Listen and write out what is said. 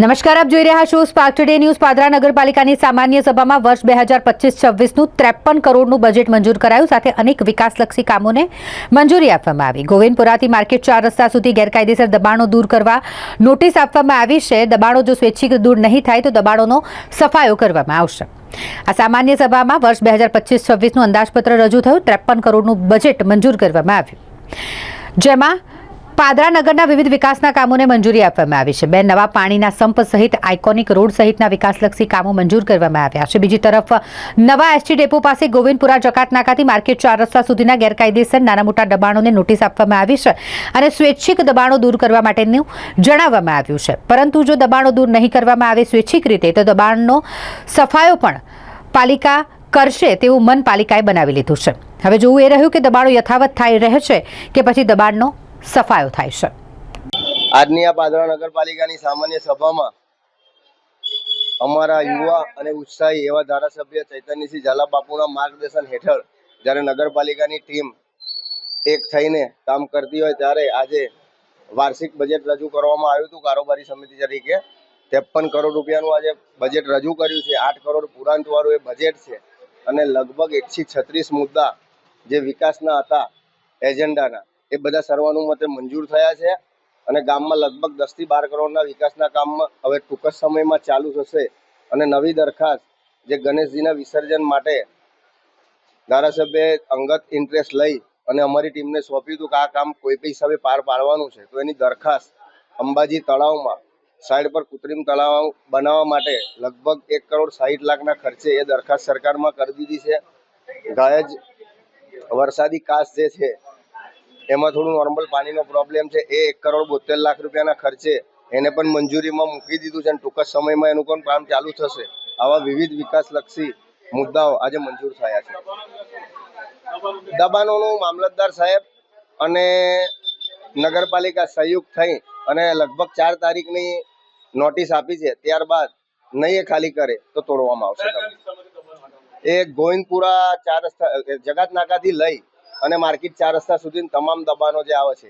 નમસ્કાર, આપ જોઈ રહ્યા છો સ્પાર્ક ટુડે ન્યૂઝ પાદરા નગરપાલિકાની સામાન્ય સભામાં વર્ષ બે હજાર પચીસ છવ્વીસનું ત્રેપન કરોડનું બજેટ મંજૂર કરાયું. સાથે અનેક વિકાસલક્ષી કામોને મંજૂરી આપવામાં આવી. ગોવિંદપુરાથી માર્કેટ ચાર રસ્તા સુધી ગેરકાયદેસર દબાણો દૂર કરવા નોટિસ આપવામાં આવી છે. દબાણો જો સ્વૈચ્છિક દૂર નહીં થાય તો દબાણોનો સફાયો કરવામાં આવશે. આ સામાન્ય સભામાં વર્ષ બે હજાર પચીસ છવ્વીસનું અંદાજપત્ર રજૂ થયું. ત્રેપન કરોડનું બજેટ મંજૂર કરવામાં આવ્યું. જેમાં પાદરા નગરના વિવિધ વિકાસના કામોને મંજૂરી આપવામાં આવી છે. બે નવા પાણીના સંપ સહિત આઇકોનિક રોડ સહિતના વિકાસલક્ષી કામો મંજૂર કરવામાં આવ્યા છે. બીજી તરફ, નવા એસટી ડેપો પાસે ગોવિંદપુરા જકાત નાકાથી માર્કેટ ચાર રસ્તા સુધીના ગેરકાયદેસર નાના મોટા દબાણોને નોટિસ આપવામાં આવી છે અને સ્વૈચ્છિક દબાણો દૂર કરવા માટેનું જણાવવામાં આવ્યું છે. પરંતુ જો દબાણો દૂર નહીં કરવામાં આવે સ્વૈચ્છિક રીતે, તો દબાણનો સફાયો પણ પાલિકા કરશે તેવું મન પાલિકાએ બનાવી લીધું છે. હવે જોવું એ રહ્યું કે દબાણો યથાવત થાય રહે છે કે પછી દબાણનો સફાયો થાય છે. આજની આ પાદરા નગરપાલિકાની સામાન્ય સભામાં અમારા યુવા અને ઉત્સાહી એવા ધારાસભ્ય ચૈતન્યસિંહ ઝાલા બાપુના માર્ગદર્શન હેઠળ જ્યારે નગરપાલિકાની ટીમ એક થઈને કામ કરતી હોય ત્યારે આજે વાર્ષિક બજેટ રજૂ કરવામાં આવ્યું હતું કારોબારી સમિતિ તરીકે. ત્રેપન કરોડ રૂપિયાનું આજે બજેટ રજૂ કર્યું છે. આઠ કરોડ પુરાંતવાળું એ બજેટ છે. અને લગભગ એકથી છત્રીસ મુદ્દા જે વિકાસના હતા એજન્ડાના એ બધા સર્વાનુમતે મંજૂર થયા છે અને ગામમાં લગભગ દસથી બાર કરોડના વિકાસના કામમાં હવે ટૂંક જ સમયમાં ચાલુ થશે. અને નવી દરખાસ્ત જે ગણેશજીના વિસર્જન માટે ધારાસભ્યએ અંગત ઇન્ટરેસ્ટ લઈ અને અમારી ટીમને સોંપ્યું હતું કે આ કામ કોઈ પણ હિસાબે પાર પાડવાનું છે, તો એની દરખાસ્ત અંબાજી તળાવમાં સાઈડ પર કૃત્રિમ તળાવ બનાવવા માટે લગભગ એક કરોડ સાહીઠ લાખના ખર્ચે એ દરખાસ્ત સરકારમાં કરી દીધી છે. ગાયજ વરસાદી કાસ જે છે એમાં થોડું નોર્મલ પાણીનો પ્રોબ્લેમ છે. એ એક કરોડ બોતેર લાખ રૂપિયાના ખર્ચે એને પણ મંજૂરીમાં મૂકી દીધું છે અને ટૂંક સમયમાં એનું પણ કામ ચાલુ થશે. આવા વિવિધ વિકાસલક્ષી મુદ્દાઓ આજે મંજૂર થયા છે. દબાણોનું મામલતદાર સાહેબ અને નગરપાલિકા સંયુક્ત થઈ અને લગભગ ચાર તારીખની નોટિસ આપી છે. ત્યારબાદ નહીં એ ખાલી કરે તો તોડવામાં આવશે. એ ગોવિંદપુરા ચાર જગાત નાકાથી લઈ અને માર્કેટ ચાર રસ્તા સુધી તમામ દબાણો જે આવે છે.